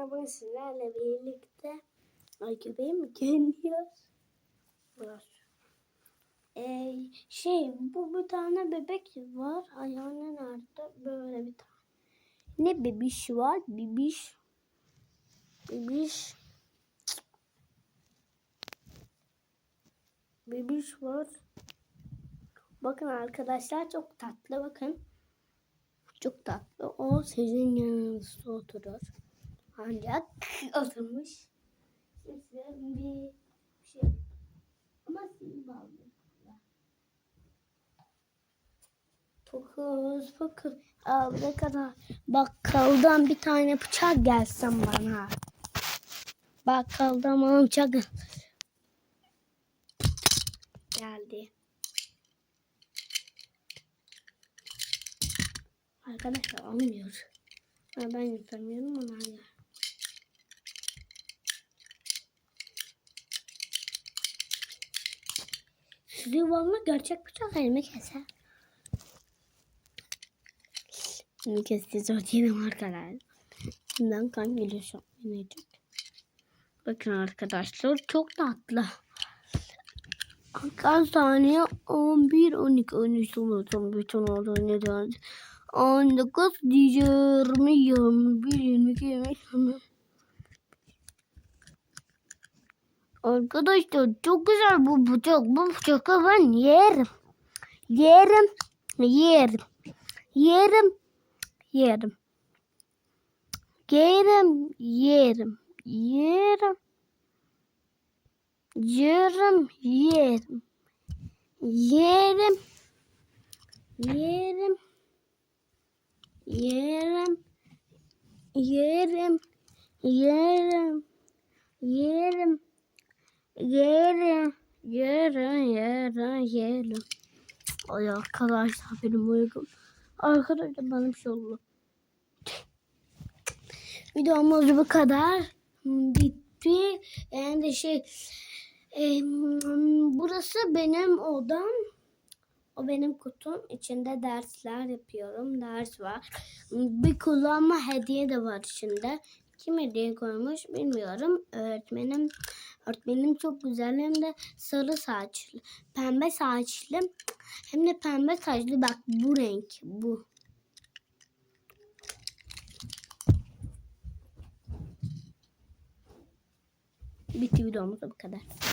Bugün sizlerle birlikte ay köpeğim geliyor. Burası. Ee, şey bu bir tane bebek var. Ayağına nerede? Böyle bir tane. Ne bebiş var? Bebiş. Bebiş. Bebiş var. Bakın arkadaşlar çok tatlı bakın. Çok tatlı. O sizin yanınızda oturur. Ancak oturmuş. Size bir şey. Ama sizi bağlı. Dokuz, bakın. Aa, ne kadar. Bakkaldan bir tane bıçak gelsin bana. Bakkaldan bana bıçak gel- geldi. Arkadaşlar almıyor. Ben yapamıyorum ona ya. Sizi valla gerçek bıçak elime keser. Şimdi kesti zor değilim arkadaşlar. Şimdiden kan geliyor şu an. Bakın arkadaşlar çok tatlı. Kaç saniye? 11, 12, 13, 14, 15, 16, 17, 18, 19, 20, 21, 22, 23, 24. Arkadaşlar çok güzel bu bıçak. Bu bıçakla ben yerim. Yerim. Yerim. Yerim. Yerim. Yerim. Yerim. Yerim. Yerim. Yerim. Yerim. Yerim. Yerim. Yerim. Yerim. Yerim. Yerim. Yerim. Yerim. Yerim. Ay arkadaşlar benim uykum. Arkadaşlar bir şey oldu. Videomuz bu kadar. Bitti. Yani şey e, burası benim odam. O benim kutum. İçinde dersler yapıyorum. Ders var. Bir kullanma hediye de var içinde. Kim hediye koymuş bilmiyorum. Öğretmenim öğretmenim çok güzel hem de sarı saçlı, pembe saçlı hem de pembe saçlı bak bu renk bu. Bitti videomuz bu kadar.